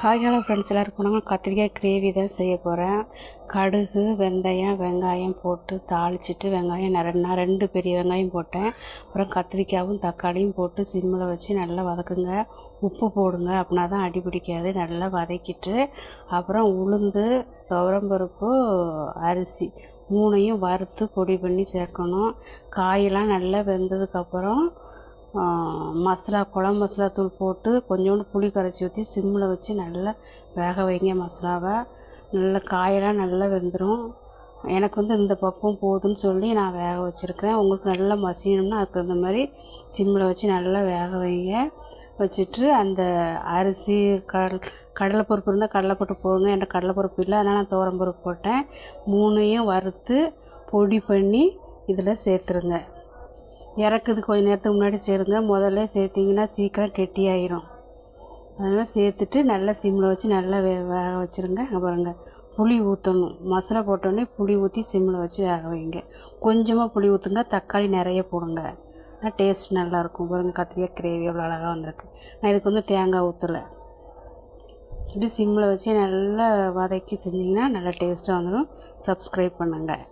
காய்கால friends எல்லோரும் போனாங்க கத்திரிக்காய் கிரேவி தான் செய்ய போகிறேன் கடுகு வெந்தயம் வெங்காயம் போட்டு தாளிச்சிட்டு வெங்காயம் நான் ரெண்டு பெரிய வெங்காயம் போட்டேன். அப்புறம் கத்திரிக்காயும் தக்காளியும் போட்டு சிம்மில் வச்சு நல்லா வதக்குங்க. உப்பு போடுங்க அப்படின்னா தான் அடி பிடிக்காது. நல்லா வதக்கிட்டு அப்புறம் உளுந்து துவரம்பருப்பு அரிசி மூணையும் வறுத்து பொடி பண்ணி சேர்க்கணும். காயெல்லாம் நல்லா வெந்ததுக்கப்புறம் மசாலா குழம்பு மசாலா தூள் போட்டு கொஞ்சோண்டு புளி கரைச்சி ஊற்றி சிம்மில் வச்சு நல்லா வேக வைங்க மசாலாவை. நல்லா காயெல்லாம் நல்லா வெந்துடும் எனக்கு வந்து இந்த பக்குவம் போதும்னு சொல்லி நான் வேக வச்சுருக்கிறேன். உங்களுக்கு நல்லா மசியணும்னா அதுக்கு தகுந்த மாதிரி சிம்மில் வச்சு நல்லா வேக வைங்க. வச்சுட்டு அந்த அரிசி கடல் கடலைப்பருப்பு இருந்தால் கடலைப்பட்டு போடுங்க. என்கிட்ட கடலைப்பருப்பு இல்லை அதனால் நான் துவரம்பருப்பு போட்டேன். மூணையும் வறுத்து பொடி பண்ணி இதில் சேர்த்துருங்க. இறக்குது கொஞ்ச நேரத்துக்கு முன்னாடி சேருங்க. முதல்ல சேர்த்திங்கன்னா சீக்கிரம் கெட்டியாயிரும். அதனால் சேர்த்துட்டு நல்லா சிம்மில் வச்சு நல்லா வே வேக வச்சுருங்க. அப்புறங்க புளி ஊற்றணும் மசாலா போட்டோடனே புளி ஊற்றி சிம்மில் வச்சு வேக வைங்க. கொஞ்சமாக புளி ஊற்றுங்க தக்காளி நிறைய போடுங்க. ஆனால் டேஸ்ட் நல்லாயிருக்கும். பாருங்க கத்திரிக்காய் கிரேவி எவ்வளோ அழகாக வந்திருக்கு. நான் இதுக்கு வந்து தேங்காய் ஊற்றலை இப்படி சிம்மில் வச்சு நல்லா வதக்கி செஞ்சிங்கன்னா நல்லா டேஸ்ட்டாக வந்துடும் சப்ஸ்கிரைப் பண்ணுங்கள்